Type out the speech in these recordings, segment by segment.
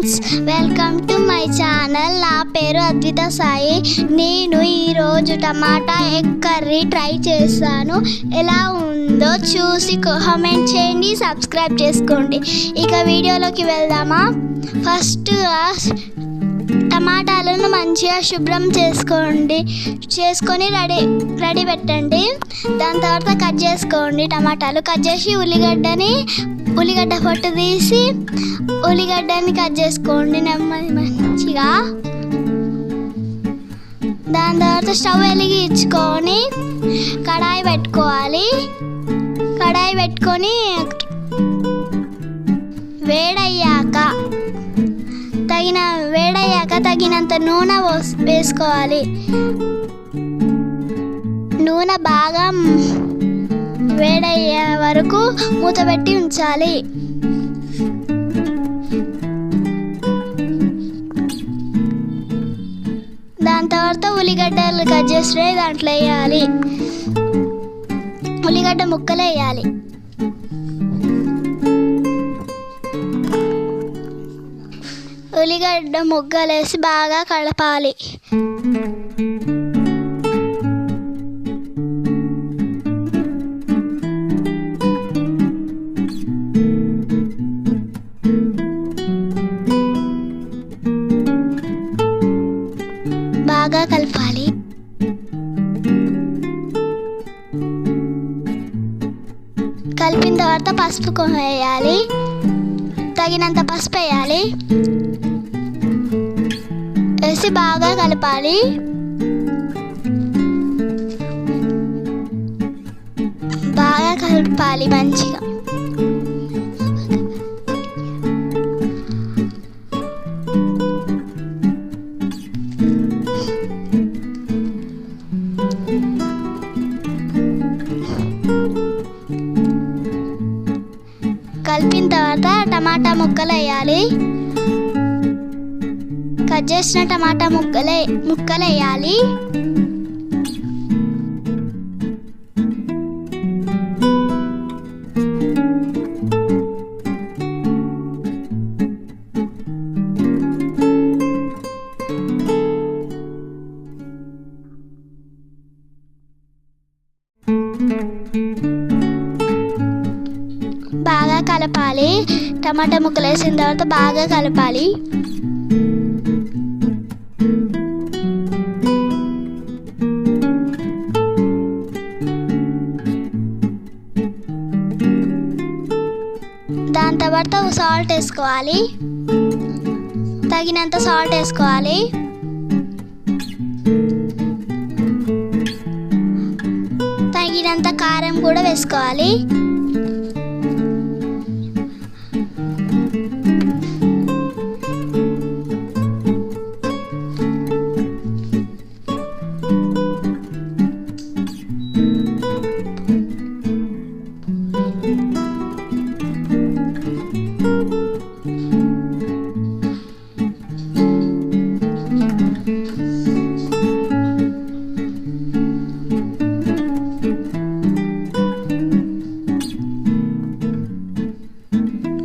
Friends. Welcome to my channel. నా పేరు అద్విత సాయి. నేను ఈరోజు టమాటా ఎగ్ కర్రీ ట్రై చేశాను. ఎలా ఉందో చూసి కామెంట్ చేయండి సబ్స్క్రైబ్ చేసుకోండి. ఇక వీడియోలోకి వెళ్దామా? ఫస్ట్ టమాటాలను మంచిగా శుభ్రం చేసుకోండి. చేసుకొని రెడీ రెడీ పెట్టండి. దాని తర్వాత కట్ చేసుకోండి టమాటాలు. కట్ చేసి ఉల్లిగడ్డని ఉల్లిగడ్డ పొట్టు తీసి ఉల్లిగడ్డని కట్ చేసుకోండి నెమ్మది మంచిగా. దాని తర్వాత స్టవ్ వెలిగించుకొని కడాయి పెట్టుకోవాలి. కడాయి పెట్టుకొని వేడయ్యాక తగిన వేడయ్యాక తగినంత నూనె వేసుకోవాలి. నూనె బాగా వేడయ్యే వరకు మూతబెట్టి ఉంచాలి. దాని తర్వాత ఉల్లిగడ్డలు కట్ చేస్తే దాంట్లో వేయాలి. ఉల్లిగడ్డ ముక్కలు వేయాలి. ఉల్లిగడ్డ ముగ్గలేసి బాగా కలపాలి. కలిపిన తర్వాత పసుపు వేయాలి. తగినంత పసుపు వేయాలి. వేసి బాగా కలపాలి. బాగా కలపాలి మంచిగా. కలిపిన తర్వాత టమాటా ముక్కలు వేయాలి. కట్ చేసిన టమాటా ముక్కలే ముక్కలు వేయాలి. బాగా కలపాలి. టమాటా ముక్కలు వేసిన తర్వాత బాగా కలపాలి. దాని తర్వాత సాల్ట్ వేసుకోవాలి. తగినంత సాల్ట్ వేసుకోవాలి. తగినంత కారం కూడా వేసుకోవాలి.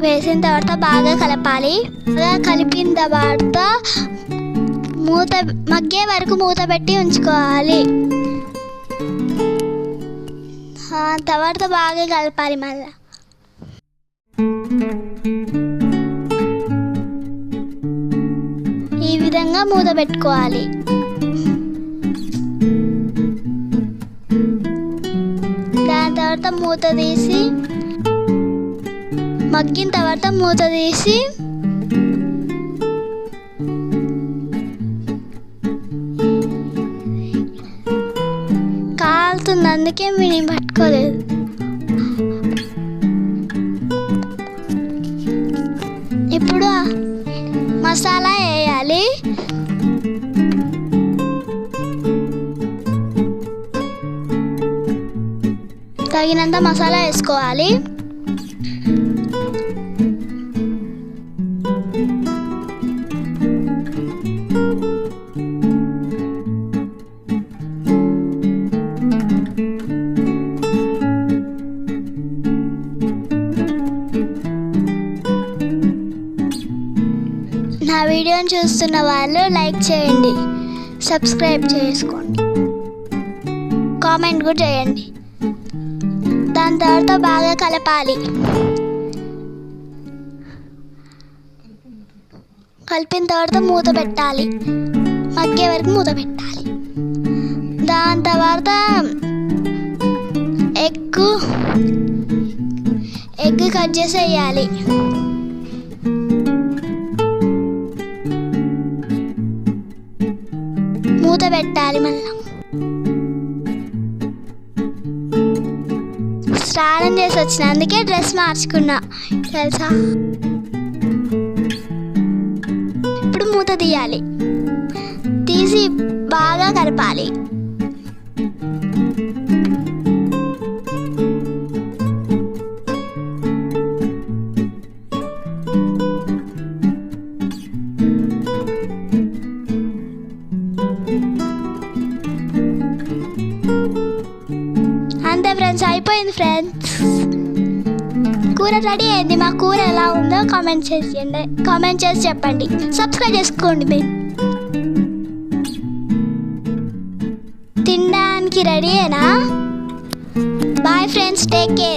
వేసిన తర్వాత బాగా కలపాలి. బాగా కలిపిన తర్వాత మూత మగ్గే వరకు మూత పెట్టి ఉంచుకోవాలి. ఆ తర్వాత బాగా కలపాలి మళ్ళా. ఈ విధంగా మూత పెట్టుకోవాలి. దాని తర్వాత మూత తీసి మగ్గిన తర్వాత మూత తీసి కాలుతుంది అందుకే నేను పట్టుకోలేదు. ఇప్పుడు మసాలా వేయాలి. తగినంత మసాలా వేసుకోవాలి. వీడియోని చూస్తున్న వాళ్ళు లైక్ చేయండి. సబ్స్క్రైబ్ చేసుకోండి. కామెంట్ కూడా చేయండి. దాని తర్వాత బాగా కలపాలి. కలిపిన తర్వాత మూత పెట్టాలి. మగ్గే వరకు మూత పెట్టాలి. దాని తర్వాత ఎగ్ ఎగ్ కట్ చేసి వేయాలి మూత పెట్టాలి మళ్ళీ. స్నానం చేసి వచ్చిన అందుకే డ్రెస్ మార్చుకున్నా. తెలుసా? ఇప్పుడు మూత తీయాలి. తీసి బాగా కలపాలి. అయిపోయింది ఫ్రెండ్స్ కూర రెడీ అయింది. మా కూర ఎలా ఉందో కామెంట్ చేసేయండి. కామెంట్ చేసి చెప్పండి. సబ్స్క్రైబ్ చేసుకోండి మీరు. తినడానికి రెడీ అయినా బాయ్ ఫ్రెండ్స్ టేక్ కేర్